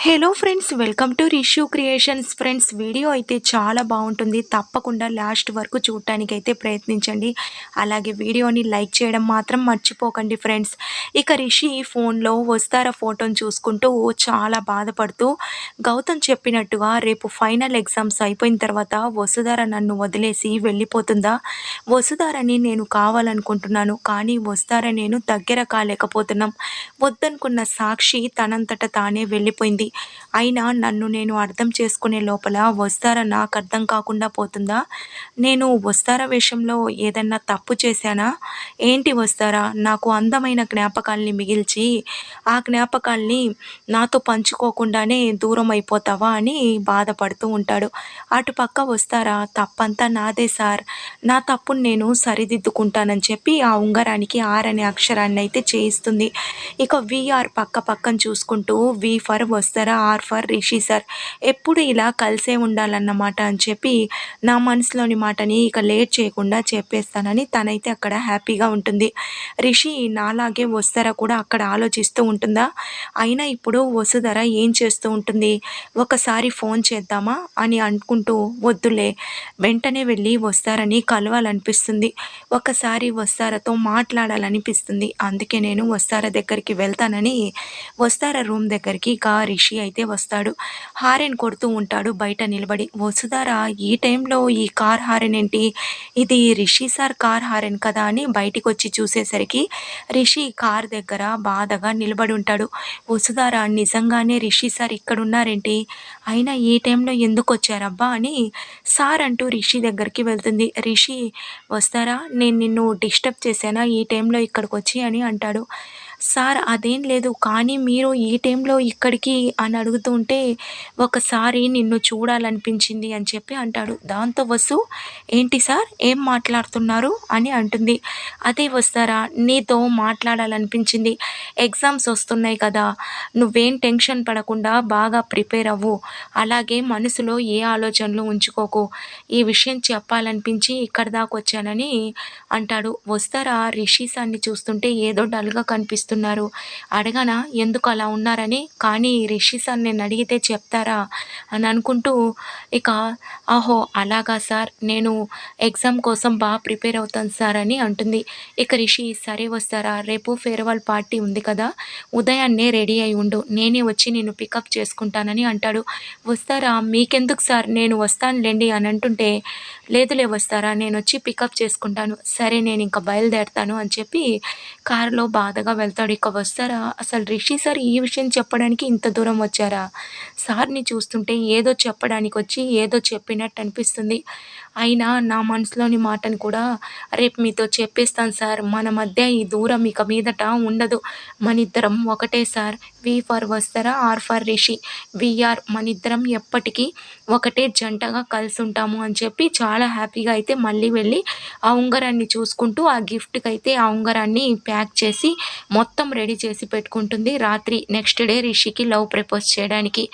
Hello friends welcome to Rishu creations friends video అయితే చాలా బాగుంటుంది. తప్పకుండా లాస్ట్ వరకు చూడటానికి అయితే ప్రయత్నించండి. అలాగే వీడియోని లైక్ చేయడం మాత్రం మర్చిపోకండి ఫ్రెండ్స్ ఇక రిషి ఫోన్లో వస్తారా ఫోటోని చూసుకుంటూ చాలా బాధపడుతూ గౌతమ్ చెప్పినట్టుగా రేపు ఫైనల్ ఎగ్జామ్స్ అయిపోయిన తర్వాత వసుధార నన్ను వదిలేసి వెళ్ళిపోతుందా? వసుధారని నేను కావాలనుకుంటున్నాను కానీ వస్తారా నేను దగ్గర కాలేకపోతున్నాం. వద్దనుకున్న సాక్షి తనంతట తానే వెళ్ళిపోయింది. అయినా నన్ను నేను అర్థం చేసుకునే లోపల వస్తారా నాకు అర్థం కాకుండా పోతుందా? నేను వస్తారా విషయంలో ఏదన్నా తప్పు చేశానా? ఏంటి వస్తారా? నాకు అందమైన జ్ఞాపకాల్ని మిగిల్చి ఆ జ్ఞాపకాల్ని నాతో పంచుకోకుండానే దూరం అయిపోతావా అని బాధపడుతూ ఉంటాడు. అటు పక్క వస్తారా? తప్పంతా నాదే సార్. నా తప్పును నేను సరిదిద్దుకుంటానని చెప్పి ఆ ఉంగరానికి ఆర్ అనే అక్షరాన్ని అయితే చేయిస్తుంది. ఇక విఆర్ పక్క పక్కన చూసుకుంటూ వి ఫర్ వస్తారు? చేస్తారా ఆర్ ఫర్ రిషి సార్. ఎప్పుడు ఇలా కలిసే ఉండాలన్నమాట అని చెప్పి నా మనసులోని మాటని ఇక లేట్ చేయకుండా చెప్పేస్తానని తనైతే అక్కడ హ్యాపీగా ఉంటుంది. రిషి నాలాగే వస్తారా కూడా అక్కడ ఆలోచిస్తూ ఉంటుందా? అయినా ఇప్పుడు వసుధర ఏం చేస్తూ ఉంటుంది? ఒకసారి ఫోన్ చేద్దామా అని అనుకుంటూ వద్దులే. వెంటనే వెళ్ళి వస్తారని కలవాలనిపిస్తుంది. ఒకసారి వస్తారతో మాట్లాడాలనిపిస్తుంది. అందుకే నేను వస్తారా దగ్గరికి వెళ్తానని వస్తారా రూమ్ దగ్గరికి ఇక రిషి రిషి అయితే వస్తాడు. హారెన్ కొడుతూ ఉంటాడు బయట నిలబడి. వసుధారా ఈ టైంలో ఈ కార్ హారెన్ ఏంటి? ఇది రిషి సార్ కార్ హారెన్ కదా అని బయటికి వచ్చి చూసేసరికి రిషి కార్ దగ్గర బాధగా నిలబడి ఉంటాడు. వసుధార నిజంగానే రిషి సార్ ఇక్కడ ఉన్నారేంటి అయినా ఈ టైంలో ఎందుకు వచ్చారబ్బా అని సార్ అంటూ రిషి దగ్గరికి వెళ్తుంది. రిషి వస్తారా? నేను నిన్ను డిస్టర్బ్ చేశానా ఈ టైంలో ఇక్కడికి వచ్చి అని అంటాడు. సార్ అదేం లేదు. కానీ మీరు ఈ టైంలో ఇక్కడికి అని అడుగుతుంటే ఒకసారి నిన్ను చూడాలనిపించింది అని చెప్పి అంటాడు. దాంతో వసు ఏంటి సార్? ఏం మాట్లాడుతున్నారు? అని అంటుంది. అదే వస్తారా? నీతో మాట్లాడాలనిపించింది. ఎగ్జామ్స్ వస్తున్నాయి కదా. నువ్వేం టెన్షన్ పడకుండా బాగా ప్రిపేర్ అవ్వు. అలాగే మనసులో ఏ ఆలోచనలు ఉంచుకోకు. ఈ విషయం చెప్పాలనిపించి ఇక్కడ దాకా వచ్చానని అంటాడు. వస్తారా? రిషీసాన్ని చూస్తుంటే ఏదో డల్గా కనిపిస్తుంది చేస్తున్నారు. అడగనా ఎందుకు అలా ఉన్నారని? కానీ రిషి సార్ నేను అడిగితే చెప్తారా? అని అనుకుంటూ ఇక ఆహో అలాగా సార్. నేను ఎగ్జామ్ కోసం బాగా ప్రిపేర్ అవుతాను సార్ అని అంటుంది. ఇక రిషి సరే వస్తారా? రేపు ఫేర్వెల్ పార్టీ ఉంది కదా. ఉదయాన్నే రెడీ అయి ఉండు. నేనే వచ్చి నేను పికప్ చేసుకుంటానని అంటాడు. వస్తారా? మీకెందుకు సార్? నేను వస్తానులేండి అని అంటుంటే లేదులే వస్తారా? నేను వచ్చి పికప్ చేసుకుంటాను. సరే నేను ఇంకా బయలుదేరుతాను అని చెప్పి కారులో బాధగా వెళ్తాను వస్తాడు ఇక వస్తారా? అసలు రిషి సార్ ఈ విషయం చెప్పడానికి ఇంత దూరం వచ్చారా? సార్ని చూస్తుంటే ఏదో చెప్పడానికి వచ్చి ఏదో చెప్పినట్టు అనిపిస్తుంది. అయినా నా మనసులోని మాటను కూడా రేపు మీతో చెప్పేస్తాను సార్. మన మధ్య ఈ దూరం ఇక మీదట ఉండదు. మన ఇద్దరం ఒకటే సార్. వి ఫర్ వస్తారా? R for Rishi. V R మన ఇద్దరం ఎప్పటికీ ఒకటే జంటగా కలిసి ఉంటాము అని చెప్పి చాలా హ్యాపీగా అయితే మళ్ళీ వెళ్ళి ఆ ఉంగరాన్ని చూసుకుంటూ ఆ గిఫ్ట్కి అయితే ఆ ఉంగరాన్ని ప్యాక్ చేసి మొత్తం మొత్తం రెడీ చేసి పెట్టుకుంటుంది. రాత్రి నెక్స్ట్ డే రిషికి లవ్ ప్రపోజ్ చేయడానికి.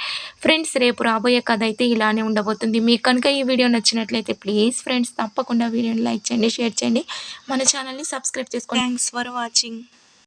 ఫ్రెండ్స్ రేపు రాబోయే కథ అయితే ఇలానే ఉండబోతుంది. మీకు కనుక ఈ వీడియో నచ్చినట్లయితే ప్లీజ్ ఫ్రెండ్స్ తప్పకుండా వీడియోని లైక్ చేయండి షేర్ చేయండి. మన ఛానల్ని సబ్స్క్రైబ్ చేసుకోండి. Thanks for watching